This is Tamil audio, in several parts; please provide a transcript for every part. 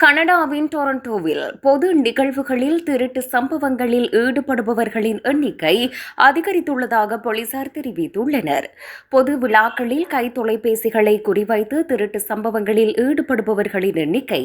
கனடாவின் டொரண்டோவில் பொது நிகழ்வுகளில் திருட்டு சம்பவங்களில் ஈடுபடுபவர்களின் எண்ணிக்கை அதிகரித்துள்ளதாக போலீசார் தெரிவித்துள்ளனர். பொது விழாக்களில் கை தொலைபேசிகளை குறிவைத்து திருட்டு சம்பவங்களில் ஈடுபடுபவர்களின் எண்ணிக்கை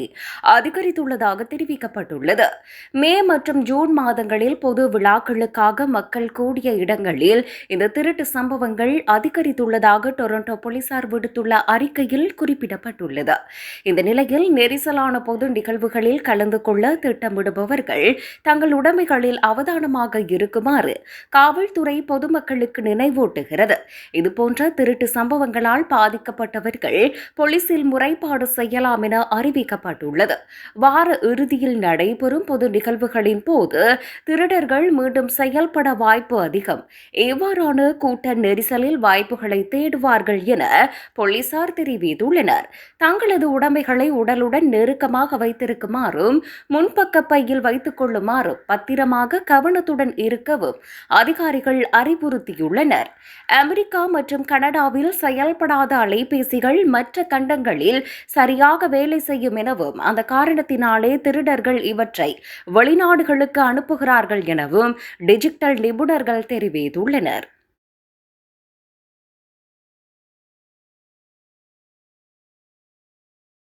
அதிகரித்துள்ளதாக தெரிவிக்கப்பட்டுள்ளது. மே மற்றும் ஜூன் மாதங்களில் பொது விழாக்களுக்காக மக்கள் கூடிய இடங்களில் இந்த திருட்டு சம்பவங்கள் அதிகரித்துள்ளதாக டொரண்டோ போலீசார் விடுத்துள்ள அறிக்கையில் குறிப்பிடப்பட்டுள்ளது. இந்த நிலையில் நெரிசலான பொது நிகழ்வுகளில் கலந்து கொள்ள திட்டமிடுபவர்கள் தங்கள் உடைமைகளில் அவதானமாக இருக்குமாறு காவல்துறை பொதுமக்களுக்கு நினைவூட்டுகிறது. இதுபோன்ற திருட்டு சம்பவங்களால் பாதிக்கப்பட்டவர்கள் போலீசில் முறைப்பாடு செய்யலாம் என அறிவிக்கப்பட்டுள்ளது. வார இறுதியில் நடைபெறும் பொது நிகழ்வுகளின் போது திருடர்கள் மீண்டும் செயல்பட வாய்ப்பு அதிகம். இவ்வாறான கூட்ட நெரிசலில் வாய்ப்புகளை தேடுவார்கள் என போலீசார் தெரிவித்துள்ளனர். தங்களது உடைமைகளை உடலுடன் நெருக்கமாக வைத்திருக்குமாறும் முன்பக்க பையில் வைத்துக் கொள்ளுமாறு பத்திரமாக கவனத்துடன் இருக்கவும் அதிகாரிகள் அறிவுறுத்தியுள்ளனர். அமெரிக்கா மற்றும் கனடாவில் செயல்படாத அலைபேசிகள் மற்ற கண்டங்களில் சரியாக வேலை செய்யும் எனவும் அந்த காரணத்தினாலே திருடர்கள் இவற்றை வெளிநாடுகளுக்கு அனுப்புகிறார்கள் எனவும் டிஜிட்டல் நிபுணர்கள் தெரிவித்துள்ளனர்.